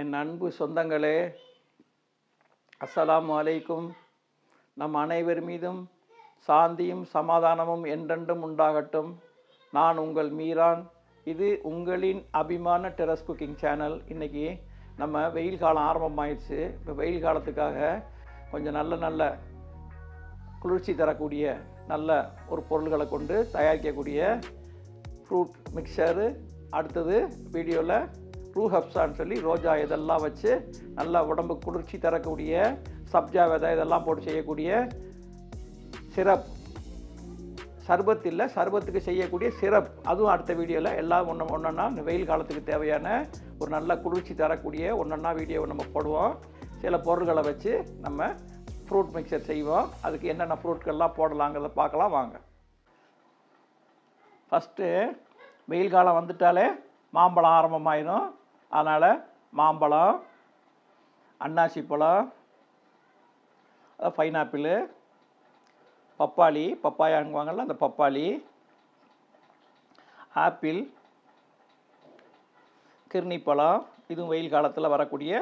என் அன்பு சொந்தங்களே அஸ்ஸலாம் அலைக்கும். நம் அனைவர் மீதும் சாந்தியும் சமாதானமும் என்றென்றும் உண்டாகட்டும். நான் உங்கள் மீரான். இது உங்களின் அபிமான டெரஸ் குக்கிங் சேனல். இன்றைக்கி நம்ம வெயில் காலம் ஆரம்பமாயிடுச்சு. இப்போ வெயில் காலத்துக்காக கொஞ்சம் நல்ல நல்ல குளிர்ச்சி தரக்கூடிய நல்ல ஒரு பொருள்களை கொண்டு தயாரிக்கக்கூடிய ஃப்ரூட் மிக்சரு அடுத்தது வீடியோவில் ரூ ஹப்ஸான்னு சொல்லி ரோஜா இதெல்லாம் வச்சு நல்லா உடம்பு குளிர்ச்சி தரக்கூடிய சப்ஜா விதை இதெல்லாம் போட்டு செய்யக்கூடிய சிரப். சர்பத் இல்லை சர்பத்துக்கு செய்யக்கூடிய சிரப். அதுவும் அடுத்த வீடியோவில் எல்லாம் ஒன்று ஒன்றுன்னா வெயில் காலத்துக்கு தேவையான ஒரு நல்ல குளிர்ச்சி தரக்கூடிய ஒன்றா வீடியோவை நம்ம போடுவோம். சில பொருள்களை வச்சு நம்ம ஃப்ரூட் மிக்சர் செய்வோம். அதுக்கு என்னென்ன ஃப்ரூட்கள்லாம் போடலாங்கிறத பார்க்கலாம் வாங்க. ஃபஸ்ட்டு வெயில் காலம் வந்துட்டாலே மாம்பழம் ஆரம்பமாயிடும் அதனால் மாம்பழம் அன்னாசி பழம் பைனாப்பிள் பப்பாளி பப்பாயாங்குவாங்கள்ல அந்த பப்பாளி ஆப்பிள் கிர்ணிப்பழம் இதுவும் வெயில் காலத்தில் வரக்கூடிய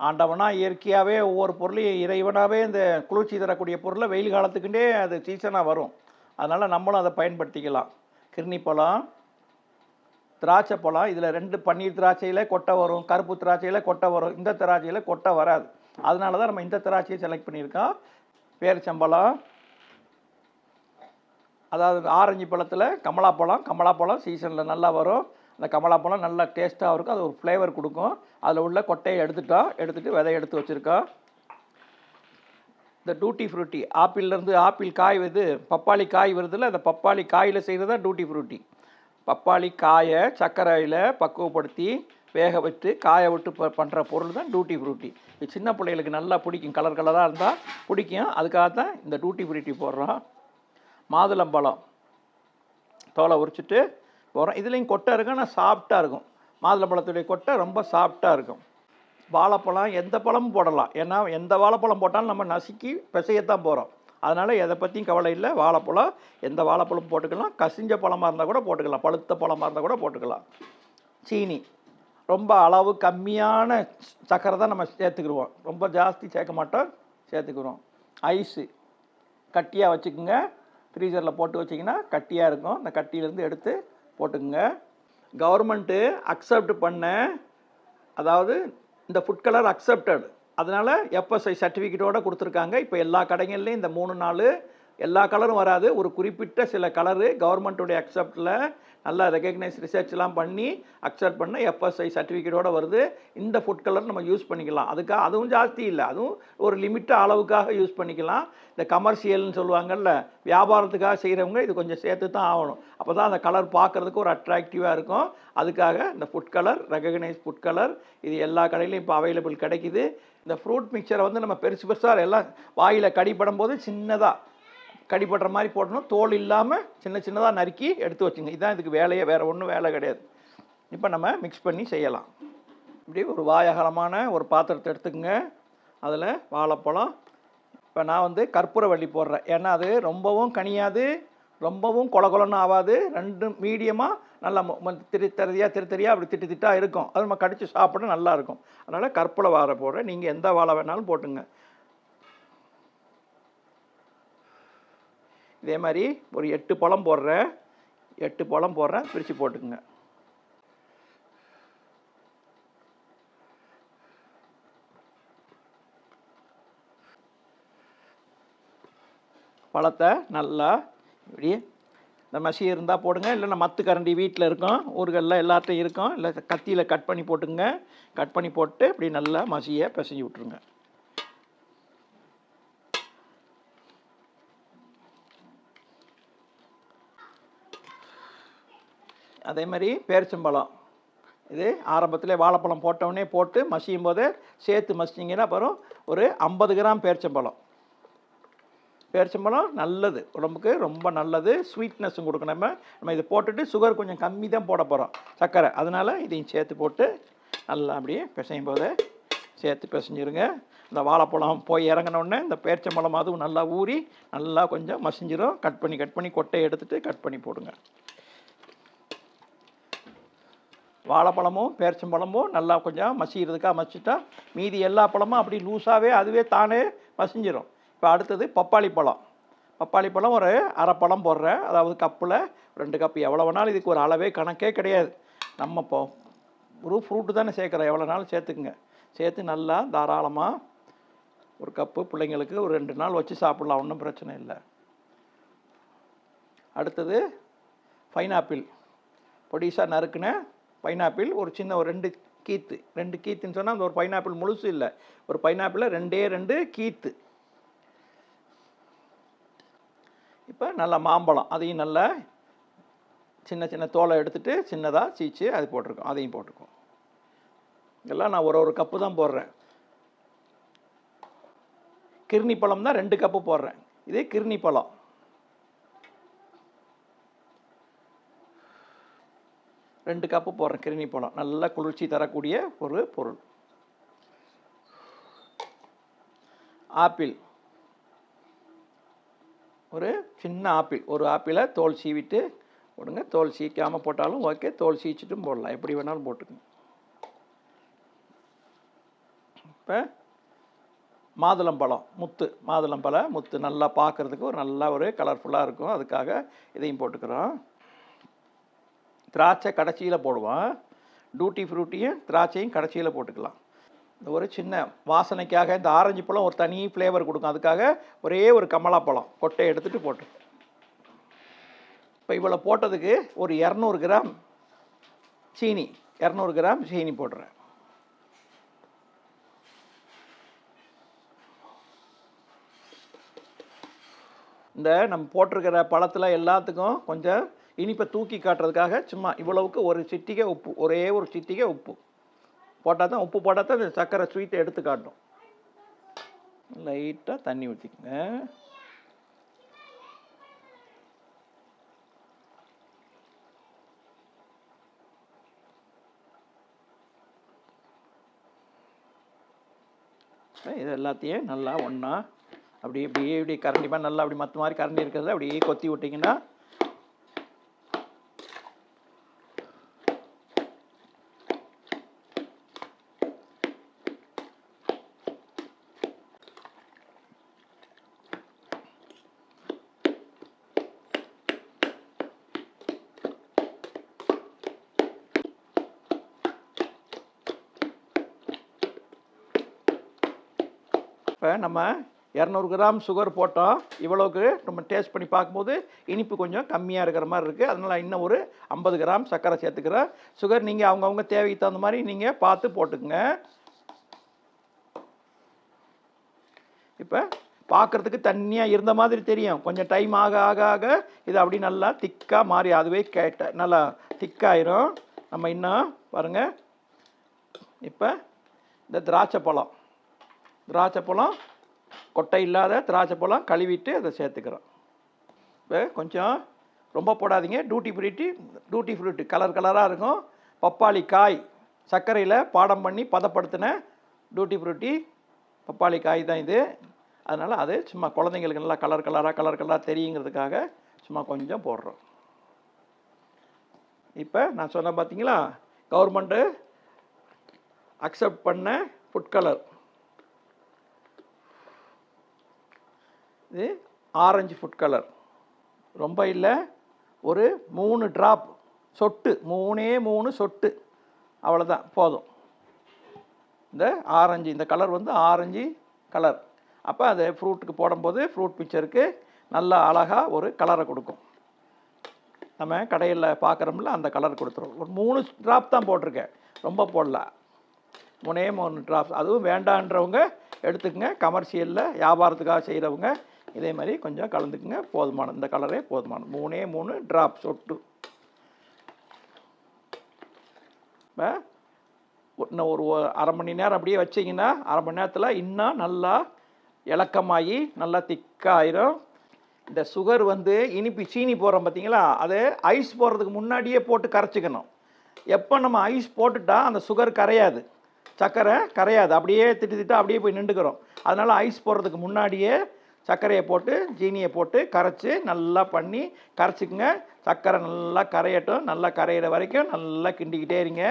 ஆண்டவனாக இயற்கையாகவே ஒவ்வொரு பொருளையும் இறைவனாகவே இந்த குளிர்ச்சி தரக்கூடிய பொருளை வெயில் காலத்துக்குண்டே அது சீசனாக வரும். அதனால் நம்மளும் அதை பயன்படுத்திக்கலாம். கிர்ணிப்பழம் திராட்சை பழம் இதில் ரெண்டு பன்னீர் திராட்சையில் கொட்டை வரும் கருப்பு திராட்சையில் கொட்டை வரும் இந்த திராட்சையில் கொட்டை வராது. அதனால தான் நம்ம இந்த திராட்சையை செலக்ட் பண்ணியிருக்கோம். பேரிச்சம்பழம் அதாவது ஆரஞ்சு பழத்தில் கமலாப்பழம் கமலாப்பழம் சீசனில் நல்லா வரும். அந்த கமலாப்பழம் நல்லா டேஸ்ட்டாக இருக்கும். அது ஒரு ஃப்ளேவர் கொடுக்கும். அதில் உள்ள கொட்டையை எடுத்துட்டோம். எடுத்துகிட்டு விதைய எடுத்து வச்சுருக்கோம். இந்த டூட்டி ஃப்ரூட்டி ஆப்பிள்லேருந்து ஆப்பிள் காய் வருது பப்பாளி காய் வருதுல்ல அந்த பப்பாளி காயில் செய்கிறது தான் டூட்டி ஃப்ரூட்டி பப்பாளி காயை சர்க்கரையில் பக்குவப்படுத்தி வேக வச்சு காய விட்டு ப பண்ணுற பொருள் தான் டூட்டி ஃப்ரூட்டி. இது சின்ன பிள்ளைகளுக்கு நல்லா பிடிக்கும். கலர் கலராக இருந்தால் பிடிக்கும். அதுக்காக தான் இந்த டூட்டி ஃப்ரூட்டி போடுறோம். மாதுளம்பழம் தோலை உரிச்சிட்டு போகிறோம் இதுலேயும் கொட்டை இருக்கும். ஆனால் சாஃப்டாக இருக்கும். மாதுளம்பழத்துடைய கொட்டை ரொம்ப சாஃப்டாக இருக்கும். வாழைப்பழம் எந்த பழமும் போடலாம். ஏன்னா எந்த வாழைப்பழம் போட்டாலும் நம்ம நசுக்கி பிசையத்தான் போகிறோம் அதனால் எதை பற்றியும் கவலை இல்லை. வாழைப்பழம் எந்த வாழைப்பழம் போட்டுக்கலாம். கசிஞ்ச பழமாக இருந்தால் கூட போட்டுக்கலாம். பழுத்த பழமாக இருந்தால் கூட போட்டுக்கலாம். சீனி. ரொம்ப அளவு கம்மியான சக்கரை தான் நம்ம சேர்த்துக்கிடுவோம். ரொம்ப ஜாஸ்தி சேர்க்க மாட்டோம். சேர்த்துக்குருவோம் ஐஸு. கட்டியாக வச்சுக்கோங்க. ஃப்ரீசரில் போட்டு வச்சிங்கன்னா கட்டியாக இருக்கும். அந்த கட்டியிலேருந்து எடுத்து போட்டுக்குங்க. கவர்மெண்ட்டு அக்செப்ட் பண்ண அதாவது இந்த ஃபுட் கலர் அக்செப்டடு அதனால் எஃப்எஸ்ஐ சர்டிஃபிகேட்டோடு கொடுத்துருக்காங்க. இப்போ எல்லா கடைகள்லையும் இந்த மூணு நாள் எல்லா கலரும் வராது. ஒரு குறிப்பிட்ட சில கலரு கவர்மெண்ட்டுடைய அக்செப்டில் நல்லா ரெக்கக்னைஸ் ரிசர்ச்லாம் பண்ணி அக்செப்ட் பண்ண எஃப்எஸ்ஐ சர்டிஃபிகேட்டோட வருது. இந்த ஃபுட் கலர் நம்ம யூஸ் பண்ணிக்கலாம். அதுக்காக அதுவும் ஜாஸ்தி இல்லை. அதுவும் ஒரு லிமிட்டாக அளவுக்காக யூஸ் பண்ணிக்கலாம். இந்த கமர்ஷியல்னு சொல்லுவாங்கல்ல வியாபாரத்துக்காக செய்கிறவங்க இது கொஞ்சம் சேர்த்து தான் ஆகணும். அப்போ தான் அந்த கலர் பார்க்குறதுக்கு ஒரு அட்ராக்டிவாக இருக்கும். அதுக்காக இந்த food colour recognise food colour இது எல்லா கடையிலையும் இப்போ அவைலபிள் கிடைக்குது. இந்த ஃப்ரூட் மிக்சரை வந்து நம்ம பெருசு பெருசாக எல்லாம் வாயில் கடிப்படும் போது சின்னதாக கடிப்படுற மாதிரி போடணும். தோல் இல்லாமல் சின்ன சின்னதாக நறுக்கி எடுத்து வச்சுங்க. இதுதான் இதுக்கு வேலையே. வேறு ஒன்றும் வேலை கிடையாது. இப்போ நம்ம மிக்ஸ் பண்ணி செய்யலாம். இப்படி ஒரு வாயகலமான ஒரு பாத்திரத்தை எடுத்துக்கங்க. அதில் வாழைப்பழம். இப்போ நான் வந்து கற்பூரவள்ளி போடுறேன். ஏன்னா அது ரொம்பவும் கனியாது. ரொம்பவும் கொலகொலன்னு ஆகாது ரெண்டும் மீடியமாக நல்லா மொ- திரு தரியாக திரு தெரியாக அப்படி திட்டு திட்டாக இருக்கும். அது நம்ம கடித்து சாப்பிட நல்லாயிருக்கும் அதனால் கற்பூர வாழை போடுறேன். நீங்கள் எந்த வாழை வேணாலும் போட்டுங்க. இதே மாதிரி ஒரு எட்டு பழம் போடுறேன். எட்டு பழம் போடுறேன். பிரித்து போட்டுக்குங்க. பழத்தை நல்லா இப்படி இந்த மசி இருந்தால் போடுங்க. இல்லைன்னா மத்து கரண்டி வீட்டில் இருக்கும். ஊர்களில் எல்லாத்தையும் இருக்கும். இல்லை கத்தியில் கட் பண்ணி போட்டுங்க கட் பண்ணி போட்டு இப்படி நல்லா மசியை பிசைஞ்சு விட்ருங்க அதே மாதிரி பேரிச்சம்பழம். இது ஆரம்பத்தில் வாழைப்பழம் போட்டவுடனே போட்டு மசியும் போது சேர்த்து மசிச்சிங்கன்னா அப்புறம் ஒரு ஐம்பது கிராம் பேரிச்சம்பழம். பேரிச்சம்பழம் நல்லது. உடம்புக்கு ரொம்ப நல்லது. ஸ்வீட்னஸும் கொடுக்கணும் நம்ம. நம்ம இதை போட்டுட்டு சுகர் கொஞ்சம் கம்மி தான் போட போகிறோம் சர்க்கரை. அதனால் இதையும் சேர்த்து போட்டு நல்லா அப்படியே பிசையும் போது சேர்த்து பிசைஞ்சிருங்க. இந்த வாழைப்பழம் போய் இறங்கினோடனே இந்த பேரிச்சம்பழம் அதுவும் நல்லா ஊறி நல்லா கொஞ்சம் மசிஞ்சிரும். கட் பண்ணி கட் பண்ணி கொட்டையை எடுத்துட்டு கட் பண்ணி போடுங்க. வாழைப்பழமும் பேரிச்சம்பழமும் நல்லா கொஞ்சம் மசிக்கிறதுக்காக மசிச்சிட்டா மீதி எல்லா பழமும் அப்படி லூஸாகவே அதுவே தானே மசிஞ்சிடும் இப்போ அடுத்தது பப்பாளி பழம். பப்பாளி பழம் ஒரு அரை பழம் போடுறேன் அதாவது கப்பில் ரெண்டு கப்பு. எவ்வளோ வேணாலும் இதுக்கு ஒரு அளவே கணக்கே கிடையாது. நம்ம இப்போ ஒரு ஃப்ரூட்டு தானே சேர்க்குறோம். எவ்வளோ நாளும் சேர்த்துக்குங்க. சேர்த்து நல்லா தாராளமாக ஒரு கப்பு பிள்ளைங்களுக்கு ஒரு ரெண்டு நாள் வச்சு சாப்பிட்லாம். ஒன்றும் பிரச்சனை இல்லை. அடுத்தது பைனாப்பிள். பொடிசாக நறுக்குன பைனாப்பிள் ஒரு சின்ன ஒரு ரெண்டு கீத்து. ரெண்டு கீத்துன்னு சொன்னால் அந்த ஒரு பைனாப்பிள் முழுசு இல்லை. ஒரு பைனாப்பிளில் ரெண்டே ரெண்டு கீத்து. இப்போ நல்லா மாம்பழம் அதையும் நல்லா சின்ன சின்ன தோலை எடுத்துட்டு சின்னதாக சீச்சு அது போட்டிருக்கோம் அதையும் போட்டிருக்கோம். இதெல்லாம் நான் ஒரு ஒரு கப்பு தான் போடுறேன். கிருணி பழம் தான் ரெண்டு கப்பு போடுறேன். இதே கிருணி பழம். ரெண்டு கப்பு போடுறேன் கிருணி பழம். நல்ல குளிர்ச்சி தரக்கூடிய ஒரு பொருள். ஆப்பிள். ஒரு சின்ன ஆப்பிள். ஒரு ஆப்பிளை தோல் சீவிட்டு போடுங்க. தோல் சீக்காமல் போட்டாலும் ஓகே. தோல் சீச்சிட்டும் போடலாம். எப்படி வேணாலும் போட்டுக்கங்க. இப்போ மாதுளம்பழம் முத்து. மாதுளம்பழம் முத்து நல்லா பார்க்குறதுக்கு ஒரு நல்லா ஒரு கலர்ஃபுல்லாக இருக்கும். அதுக்காக இதையும் போட்டுக்கிறோம். திராட்சை கடைசியில் போடுவோம். டூட்டி ஃப்ரூட்டியும் திராட்சையும் கடைசியில் போட்டுக்கலாம். இந்த ஒரு சின்ன வாசனைக்காக இந்த ஆரஞ்சு பழம் ஒரு தனி ஃப்ளேவர் கொடுக்கும். அதுக்காக ஒரே ஒரு கமலா பழம். கொட்டையை எடுத்துகிட்டு போட்டு. இப்போ இவ்வளோ போட்டதுக்கு ஒரு இரநூறு கிராம் சீனி. இரநூறு கிராம் சீனி போடுறேன். இந்த நம்ம போட்டிருக்கிற பழத்தில் எல்லாத்துக்கும் கொஞ்சம் இனிப்பை தூக்கி காட்டுறதுக்காக சும்மா இவ்வளவுக்கு ஒரு சிட்டிகை உப்பு. ஒரே ஒரு சிட்டிகை உப்பு. போட்டால் தான் உப்பு போட்டால் தான் இந்த சர்க்கரை ஸ்வீட்டை எடுத்து காட்டும் லைட்டாக தண்ணி ஊற்றிக்கங்க இது எல்லாத்தையும் நல்லா ஒன்றா அப்படி இப்படி இப்படி கரண்டிப்பாக நல்லா அப்படி மற்ற மாதிரி கரண்டி இருக்கிறத அப்படியே கொத்தி விட்டிங்கன்னா இப்போ நம்ம இரநூறு கிராம் சுகர் போட்டோம். இவ்வளோக்கு நம்ம டேஸ்ட் பண்ணி பார்க்கும்போது இனிப்பு கொஞ்சம் கம்மியாக இருக்கிற மாதிரி இருக்குது அதனால் இன்னும் ஒரு ஐம்பது கிராம் சர்க்கரை சேர்த்துக்கிறேன். சுகர் நீங்கள் அவங்கவுங்க தேவைக்கு தகுந்த மாதிரி நீங்கள் பார்த்து போட்டுக்குங்க. இப்போ பார்க்குறதுக்கு தண்ணியாக இருந்த மாதிரி தெரியும். கொஞ்சம் டைம் ஆக ஆக ஆக இது அப்படி நல்லா திக்காக மாறி அதுவே கேட்ட நல்லா திக்காயிரும். நம்ம இன்னும் பாருங்கள் இப்போ இந்த திராட்சை பழம். திராட்சை பழம் கொட்டை இல்லாத திராட்சை பழம் கழுவிட்டு அதை சேர்த்துக்கிறோம். இப்போ கொஞ்சம் ரொம்ப போடாதீங்க. Tutti frutti tutti frutti colour கலராக இருக்கும். பப்பாளி காய் சர்க்கரையில் பாடம் பண்ணி பதப்படுத்தின டூட்டி ஃப்ரூட்டி பப்பாளி காய் தான் இது. அதனால் அது சும்மா குழந்தைங்களுக்கு நல்லா கலர் கலராக கலர் கலராக தெரியுங்கிறதுக்காக சும்மா கொஞ்சம் போடுறோம். இப்போ நான் சொன்னேன் பார்த்தீங்களா கவர்மெண்ட்டு அக்செப்ட் பண்ண ஃபுட் கலர் இது ஆரஞ்சு ஃபுட் கலர் ரொம்ப இல்லை ஒரு மூணு ட்ராப் சொட்டு மூணே மூணு சொட்டு. அவ்வளோதான் போதும். இந்த ஆரஞ்சு இந்த கலர் வந்து ஆரஞ்சு கலர் அப்போ அது ஃப்ரூட்டுக்கு போடும்போது ஃப்ரூட் பிக்சருக்கு நல்லா அழகாக ஒரு கலரை கொடுக்கும். நம்ம கடையில் பார்க்குறோம்ல அந்த கலர் கொடுத்துரும். ஒரு மூணு ட்ராப் தான் போட்டிருக்கேன். ரொம்ப போடல. மூணே மூணு ட்ராப்ஸ் அதுவும் வேண்டான்றவங்க எடுத்துக்கங்க. கமர்ஷியலில் வியாபாரத்துக்காக செய்கிறவங்க இதே மாதிரி கொஞ்சம் கலந்துக்குங்க. போதுமானது இந்த கலரே போதுமானது மூணே மூணு ட்ராப் சொட்டு. இப்போ இன்னும் ஒரு அரை மணி நேரம் அப்படியே வச்சிங்கன்னா அரை மணி நேரத்தில் இன்னும் நல்லா இலக்கமாகி நல்லா திக்காயிரும். இந்த சுகர் வந்து இனிப்பு சீனி போடுறோம் பார்த்தீங்களா அது ஐஸ் போடுறதுக்கு முன்னாடியே போட்டு கரைச்சிக்கணும். எப்போ நம்ம ஐஸ் போட்டுட்டா அந்த சுகர் கரையாது. சர்க்கரை கரையாது. அப்படியே திட்டு திட்டு அப்படியே போய் நின்றுக்கிறோம். அதனால் ஐஸ் போடுறதுக்கு முன்னாடியே சர்க்கரையை போட்டு ஜீனியை போட்டு கரைச்சி நல்லா பண்ணி கரைச்சிக்குங்க. சர்க்கரை நல்லா கரையட்டும். நல்லா கரையிற வரைக்கும் நல்லா கிண்டிக்கிட்டே இருங்க.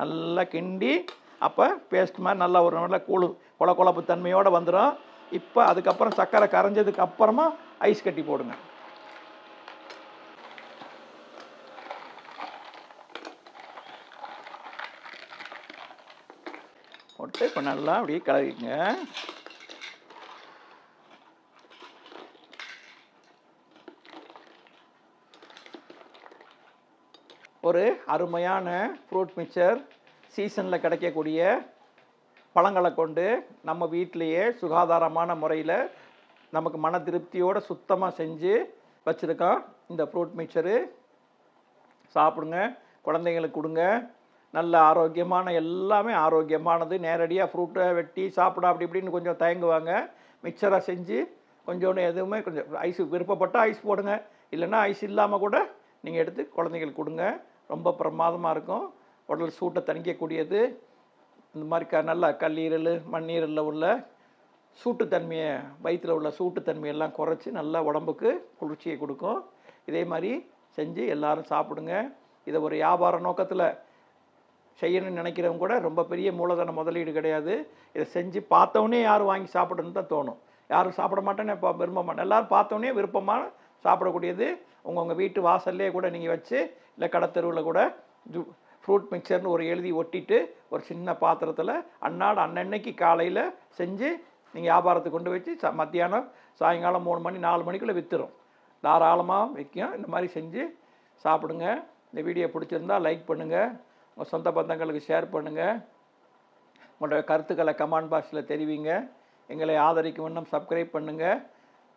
நல்லா கிண்டி அப்போ பேஸ்ட் மாதிரி நல்லா ஒரு நல்ல கூழு கொல கொழப்பு தன்மையோடு வந்துடும் இப்போ அதுக்கப்புறம் சர்க்கரை கரைஞ்சதுக்கு அப்புறமா ஐஸ் கட்டி போடுங்க. போட்டு இப்போ நல்லா அப்படியே கிளறிங்க ஒரு அருமையான ஃப்ரூட் மிக்சர் சீசனில் கிடைக்கக்கூடிய பழங்களை கொண்டு நம்ம வீட்டிலையே சுகாதாரமான முறையில் நமக்கு மன திருப்தியோடு சுத்தமாக செஞ்சு வச்சுருக்கோம் இந்த ஃப்ரூட் மிக்சரு. சாப்பிடுங்க குழந்தைங்களுக்கு கொடுங்க. நல்ல ஆரோக்கியமான எல்லாமே ஆரோக்கியமானது. நேரடியாக ஃப்ரூட்டை வெட்டி சாப்பிட அப்படி இப்படின்னு கொஞ்சம் தயங்குவாங்க. மிக்சராக செஞ்சு கொஞ்சோண்டு எதுவுமே கொஞ்சம் ஐஸ் விருப்பப்பட்டால் ஐஸ் போடுங்க. இல்லைன்னா ஐஸ் இல்லாமல் கூட நீங்கள் எடுத்து குழந்தைங்களுக்கு கொடுங்க. ரொம்ப பிரமாதமாக இருக்கும். உடல் சூட்டை தணிக்கக்கூடியது. இந்த மாதிரி க நல்லா கல்லீரல் மண்ணீரலில் உள்ள சூட்டுத்தன்மையை வயிற்றில் உள்ள சூட்டுத்தன்மையெல்லாம் குறைச்சி நல்லா உடம்புக்கு குளிர்ச்சியை கொடுக்கும். இதே மாதிரி செஞ்சு எல்லாரும் சாப்பிடுங்க. இதை ஒரு வியாபார நோக்கத்தில் செய்யணும்னு நினைக்கிறவங்க கூட ரொம்ப பெரிய மூலதன முதலீடு கிடையாது. இதை செஞ்சு பார்த்தவொன்னே யாரும் வாங்கி சாப்பிடணும்னு தான் தோணும். யாரும் சாப்பிட மாட்டேன்னு இப்போ விரும்ப மாட்டேன். எல்லோரும் பார்த்தோன்னே விருப்பமாக சாப்பிடக்கூடியது. உங்கள் உங்கள் வீட்டு வாசல்லே கூட நீங்கள் வச்சு இல்லை கடத்தெருவில் கூட ஜூ ஃப்ரூட் மிக்சர்னு ஒரு எழுதி ஒட்டிட்டு ஒரு சின்ன பாத்திரத்தில் அன்னாடு அன்னன்னைக்கு காலையில் செஞ்சு நீங்கள் வியாபாரத்தை கொண்டு வச்சு ச மத்தியானம் சாயங்காலம் மூணு மணி நாலு மணிக்குள்ளே விற்றுரும் தாராளமாக விற்கும் இந்த மாதிரி செஞ்சு சாப்பிடுங்க. இந்த வீடியோ பிடிச்சிருந்தா லைக் பண்ணுங்கள் உங்கள் சொந்த பந்தங்களுக்கு ஷேர் பண்ணுங்கள் உங்களோட கருத்துக்களை கமெண்ட் பாக்ஸில் தெரிவிங்க. எங்களை ஆதரிக்கும் இன்னும் சப்ஸ்கிரைப் பண்ணுங்கள்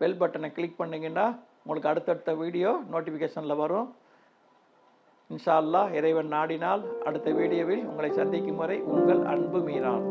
பெல் பட்டனை கிளிக் பண்ணிங்கன்னா உங்களுக்கு அடுத்தடுத்த வீடியோ நோட்டிஃபிகேஷனில் வரும். இன்ஷா அல்லாஹ் இறைவன் நாடினால் அடுத்த வீடியோவில் உங்களை சந்திக்கும் வரை உங்கள் அன்பு மீறான்